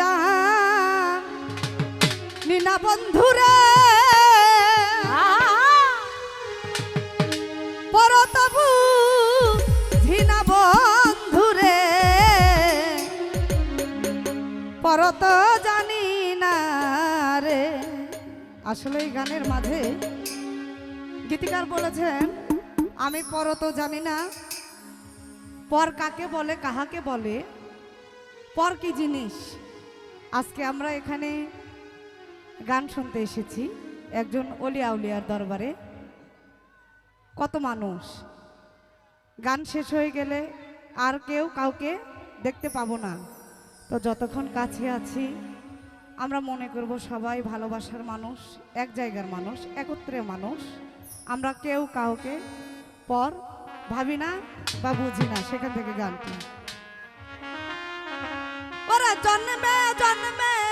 যা নিনা বন্ধুরে। পরতবু ঝিনা বন্ধুরে। পরত জানি না রে। আসলে এই গানের মাঝে গীতিকার বলেছেন, আমি পরত জানি না। পর কাকে বলে, কাহাকে বলে? পর কি জিনিস? আজকে আমরা এখানে গান শুনতে এসেছি একজন অলিয়া উলিয়ার দরবারে। কত মানুষ। গান শেষ হয়ে গেলে আর কেউ কাউকে দেখতে পাবো না। তো যতক্ষণ কাছে আছি, আমরা মনে করব সবাই ভালোবাসার মানুষ, এক জায়গার মানুষ, একত্রে মানুষ। আমরা কেউ কাউকে পর ভাবি না বা বুঝি না সেখান থেকে গানটি। ওরা জন্মে জন্মে।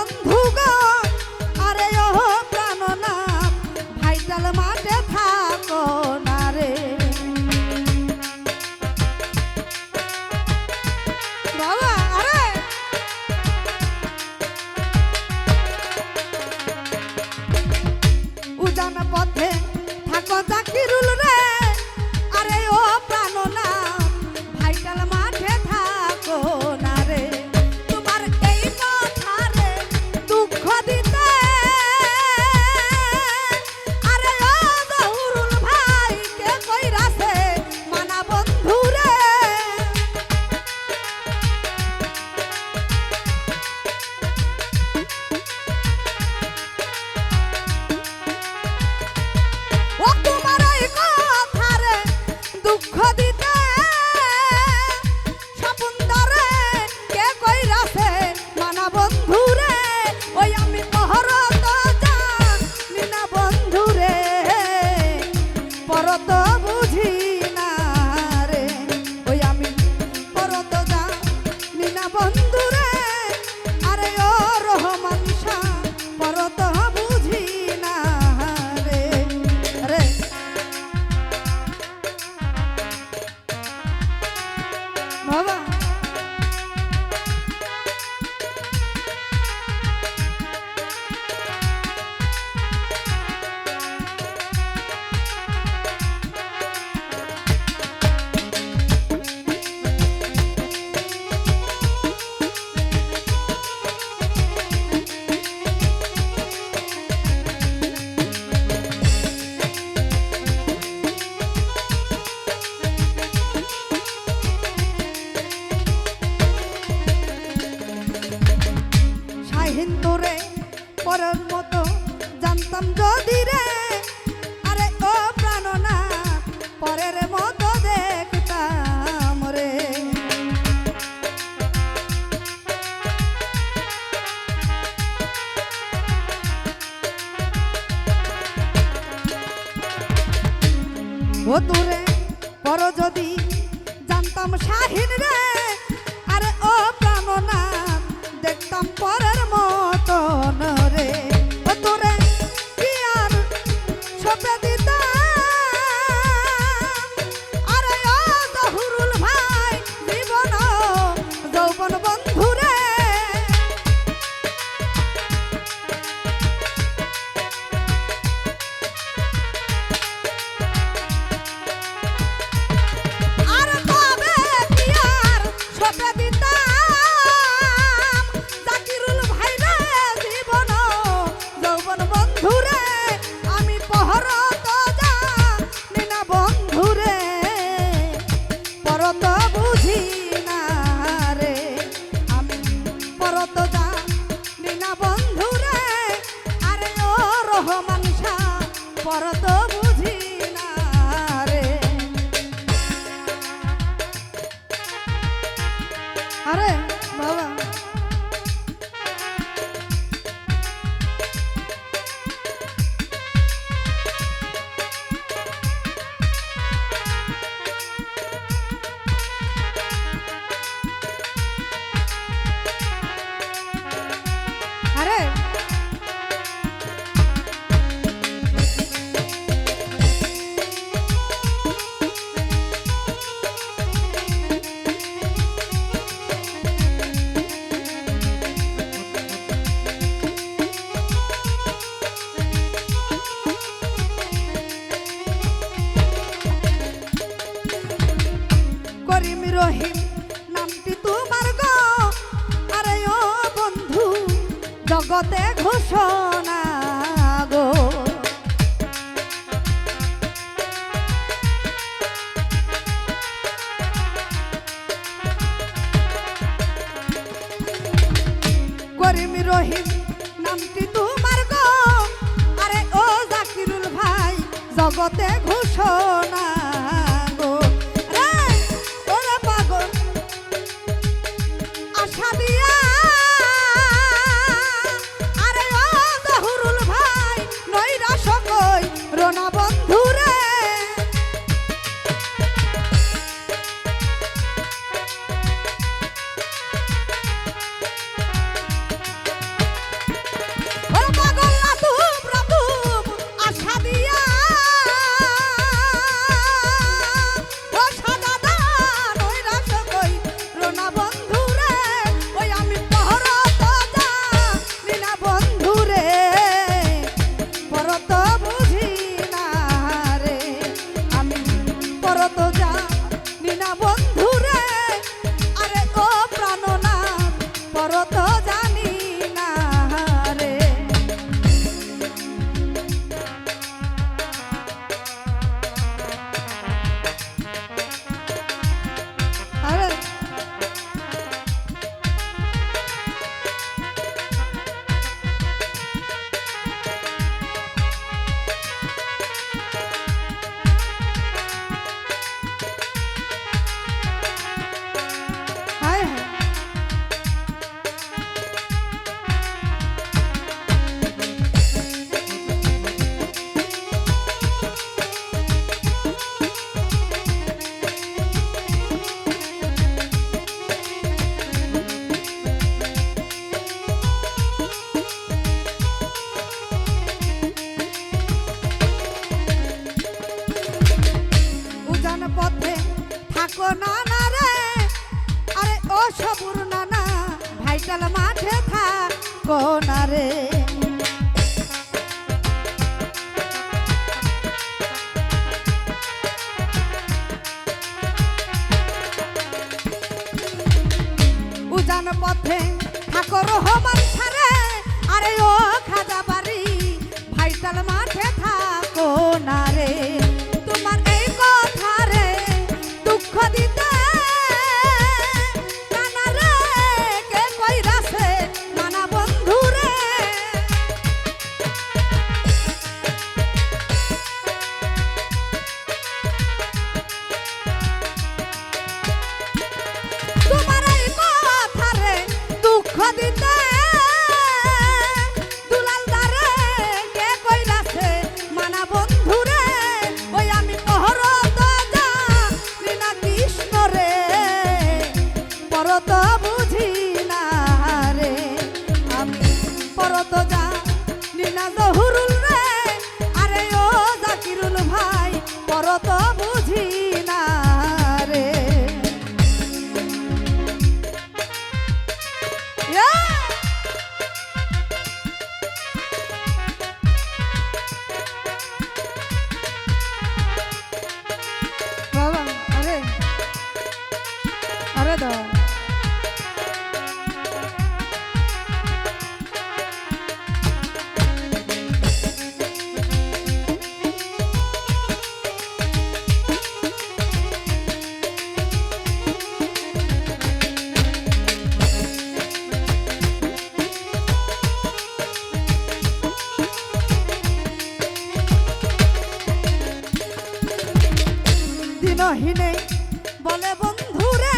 বন্ধু গো Sabit পথে ঘোষণা না উজান পথে ঠাকুর হবার ছাড়ে আরে ও খাজা বাড়ি ভাইটাল মার বলে বন্ধুরে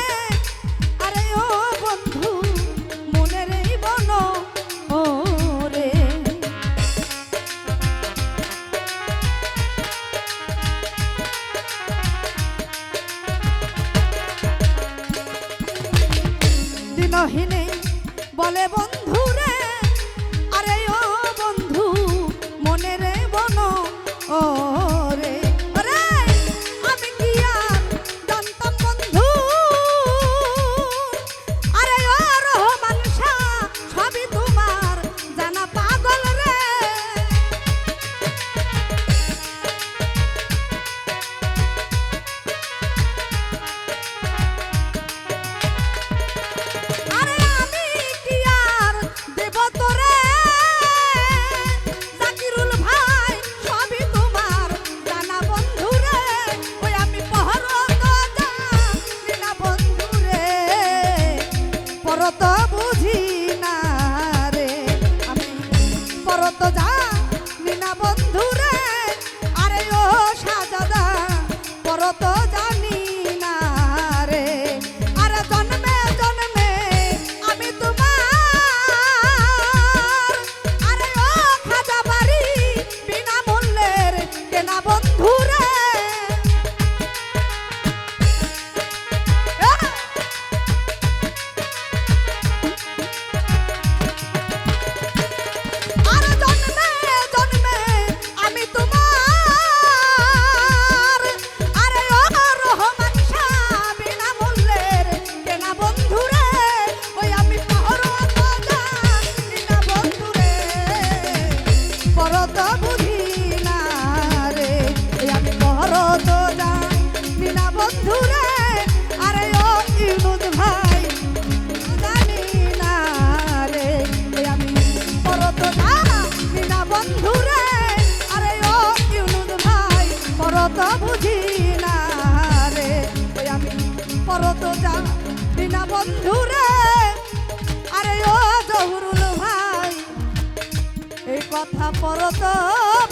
পরত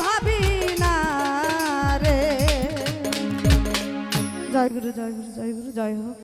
ভাবি না রে। জয় গুরু জয় গুরু জয় গুরু জয় হোক।